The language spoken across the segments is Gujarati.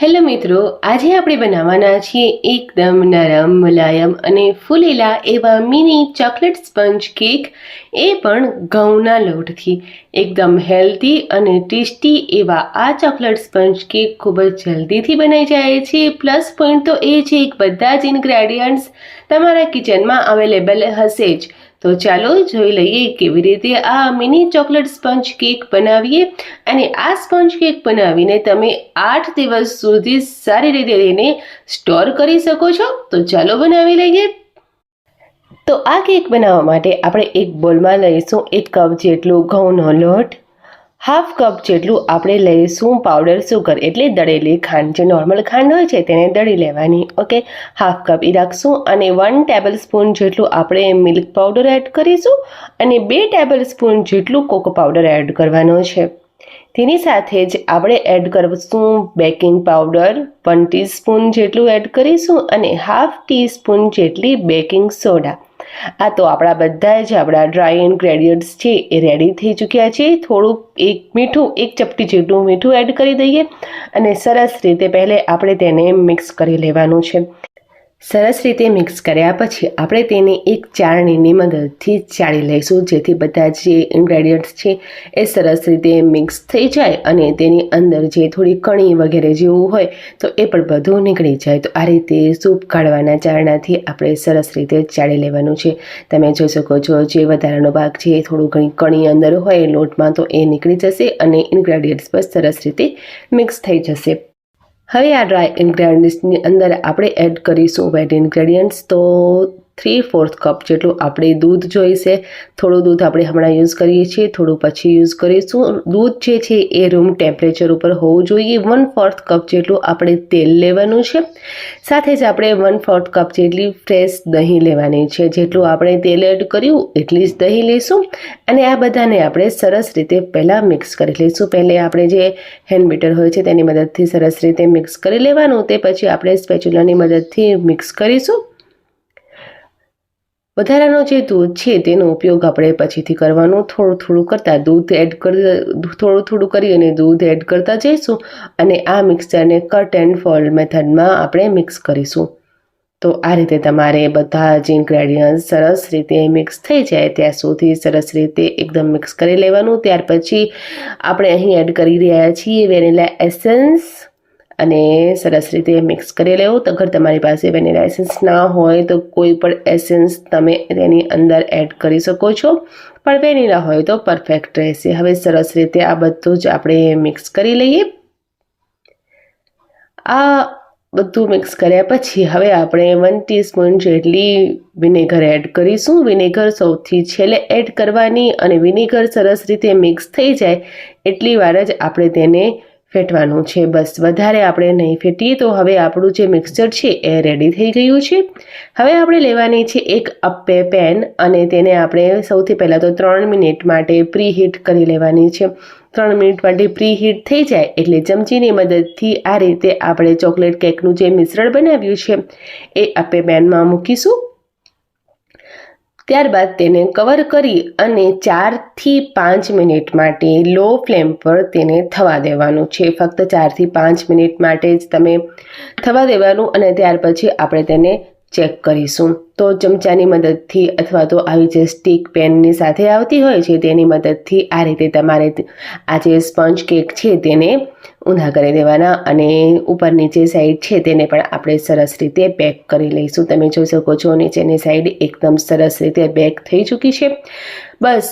હેલો મિત્રો, આજે આપણે બનાવવાના છીએ એકદમ નરમ, મુલાયમ અને ફૂલેલા એવા મિની ચોકલેટ સ્પંજ કેક એ પણ ઘઉંના લોટથી. એકદમ હેલ્ધી અને ટેસ્ટી એવા આ ચોકલેટ સ્પંજ કેક ખૂબ જ જલ્દીથી બનાવી જાય છે. પ્લસ પોઈન્ટ તો એ છે કે બધા જ ઇન્ગ્રેડિયન્ટ્સ તમારા કિચનમાં અવેલેબલ હશે જ. તો ચાલો જોઈ લઈએ કેવી રીતે આ મિની ચોકલેટ સ્પંજ કેક બનાવીએ. અને આ સ્પંજ કેક બનાવીને તમે આઠ દિવસ સુધી સારી રીતે તેને સ્ટોર કરી શકો છો. તો ચાલો બનાવી લઈએ. તો આ કેક બનાવવા માટે આપણે એક બોલમાં લઈશું એક કપ જેટલું ઘઉંનો લોટ હાફ કપ જેટલું આપણે લઈશું પાવડર સુગર એટલે દળેલી ખાંડ. જે નોર્મલ ખાંડ હોય છે તેને દળી લેવાની ઓકે હાફ કપ એ રાખશું અને વન ટેબલ સ્પૂન જેટલું આપણે મિલ્ક પાવડર એડ કરીશું અને બે ટેબલ સ્પૂન જેટલું કોકો પાવડર એડ કરવાનો છે. તેની સાથે જ આપણે એડ કરીશું બેકિંગ પાવડર વન ટીસ્પૂન જેટલું એડ કરીશું અને હાફ ટીસ્પૂન જેટલી બેકિંગ સોડા આ તો આપણા બધા જ આપણા ડ્રાય ઇન્ગ્રેડિયન્ટ્સ છે, એ રેડી થઈ ચૂક્યા છે. થોડુંક એક મીઠું, એક ચપટી જેટલું મીઠું એડ કરી દઈએ અને સરસ રીતે પહેલે આપણે તેને મિક્સ કરી લેવાનું છે. સરસ રીતે મિક્સ કર્યા પછી આપણે તેને એક ચાળણીની મદદથી ચાળી લઈશું. જેથી બધા જે ઇન્ગ્રેડિયન્ટ્સ છે એ સરસ રીતે મિક્સ થઈ જાય અને તેની અંદર જે થોડી કણી વગેરે જેવું હોય તો એ પણ બધું નીકળી જાય. તો આ રીતે સૂપ કાઢવાના ચારણાથી આપણે સરસ રીતે ચાળી લેવાનું છે. તમે જોઈ શકો છો જે વધારાનો ભાગ છે થોડું ઘણી કણી અંદર હોય લોટમાં તો એ નીકળી જશે અને ઇન્ગ્રેડિયન્ટ્સ પર સરસ રીતે મિક્સ થઈ જશે. હવે આ ડ્રાય ઇન્ગ્રેડિયન્ટ્સની અંદર આપણે એડ કરીશું વેટ ઇન્ગ્રેડિયન્ટ્સ તો થ્રી ફોર્થ કપ જેટલું આપણે દૂધ જોઈશે. થોડું દૂધ આપણે હમણાં યુઝ કરીએ છીએ, થોડું પછી યુઝ કરીશું. દૂધ જે છે એ રૂમ ટેમ્પરેચર ઉપર હોવું જોઈએ. વન ફોર્થ કપ જેટલું આપણે તેલ લેવાનું છે. સાથે જ આપણે વન ફોર્થ કપ જેટલી ફ્રેશ દહીં લેવાની છે. જેટલું આપણે તેલ એડ કર્યું, એટલી જ દહીં લઈશું. અને આ બધાને આપણે સરસ રીતે પહેલાં મિક્સ કરી લઈશું. પહેલે આપણે જે હેન્ડ બીટર હોય છે તેની મદદથી સરસ રીતે મિક્સ કરી લેવાનું. તે પછી આપણે સ્પેચ્યુલાની મદદથી મિક્સ કરીશું. વધારાનો જે દૂધ છે તેનો ઉપયોગ આપણે પછીથી કરવાનો. થોડું થોડું કરતાં દૂધ એડ કરી, થોડું થોડું કરી અને દૂધ એડ કરતા જઈશું અને આ મિક્સચરને કટ એન્ડ ફોલ્ડ મેથડમાં આપણે મિક્સ કરીશું. તો આ રીતે તમારે બધા જ ઇન્ગ્રેડિયન્ટ સરસ રીતે મિક્સ થઈ જાય ત્યાં સુધી સરસ રીતે એકદમ મિક્સ કરી લેવાનું. ત્યાર પછી આપણે અહીં એડ કરી રહ્યા છીએ વેનીલા એસેન્સ અને સરસ રીતે મિક્સ કરી લેવું. તો અગર તમારી પાસે વેનીલા એસેન્સ ના હોય, તો કોઈ પણ એસેન્સ તમે તેની અંદર એડ કરી શકો છો. પણ વેનીલા હોય તો પરફેક્ટ રહેશે. હવે સરસ રીતે આ બધું જ આપણે મિક્સ કરી લઈએ. આ બધું મિક્સ કર્યા પછી હવે આપણે વન ટીસ્પૂન જેટલી વિનેગર એડ કરીશું. વિનેગર સૌથી છેલ્લે એડ કરવાની અને વિનેગર સરસ રીતે મિક્સ થઈ જાય એટલી વાર જ આપણે તેને ફેટવાનું છે. બસ, વધારે આપણે નહીં ફેટીએ તો હવે આપણું જે મિક્સચર છે એ રેડી થઈ ગયું છે. હવે આપણે લેવાની છે એક અપ્પે પેન અને તેને આપણે સૌથી પહેલાં તો ત્રણ મિનિટ માટે પ્રી હીટ કરી લેવાની છે. ત્રણ મિનિટ માટે પ્રી હીટ થઈ જાય એટલે ચમચીની મદદથી આ રીતે આપણે ચોકલેટ કેકનું જે મિશ્રણ બનાવ્યું છે એ અપ્પે પેનમાં મૂકીશું. ત્યારબાદ તેને કવર કરી અને ચારથી પાંચ મિનિટ માટે લો ફ્લેમ પર તેને થવા દેવાનું છે. ફક્ત ચારથી પાંચ મિનિટ માટે જ તમે થવા દેવાનું અને ત્યાર પછી આપણે તેને ચેક કરીશું. તો ચમચાની મદદથી અથવા તો આવી જે સ્ટીક પેનની સાથે આવતી હોય છે, તેની મદદથી આ રીતે તમારે આ જે સ્પંજ કેક છે તેને ઊંધા કરી દેવાના અને ઉપર નીચે સાઈડ છે તેને પણ આપણે સરસ રીતે બેક કરી લઈશું. તમે જોઈ શકો છો નીચેની સાઈડ એકદમ સરસ રીતે બેક થઈ ચૂકી છે. બસ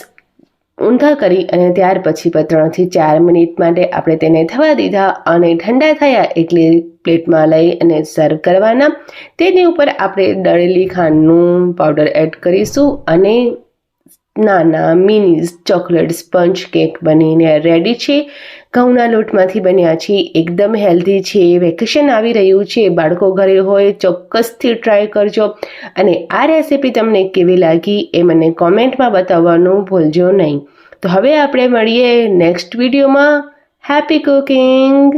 ઊંધા કરી અને ત્યાર પછી ત્રણથી ચાર મિનિટ માટે આપણે તેને થવા દીધા અને ઠંડા થયા એટલે પ્લેટમાં લઈ અને સર્વ કરવાના. તેની ઉપર આપણે દળેલી ખાંડનું પાવડર એડ કરીશું અને નાના મિનીઝ ચોકલેટ સ્પંચ કેક બનીને રેડી છે. ઘઉંના લોટમાંથી બન્યા છે, એકદમ હેલ્ધી છે. વેકેશન આવી રહ્યું છે, બાળકો ઘરે હોય, ચોક્કસથી ટ્રાય કરજો. અને આ રેસીપી તમને કેવી લાગી એ મને કોમેન્ટમાં બતાવવાનું ભૂલજો નહીં. તો હવે આપણે મળીએ નેક્સ્ટ વિડીયોમાં હેપી કુકિંગ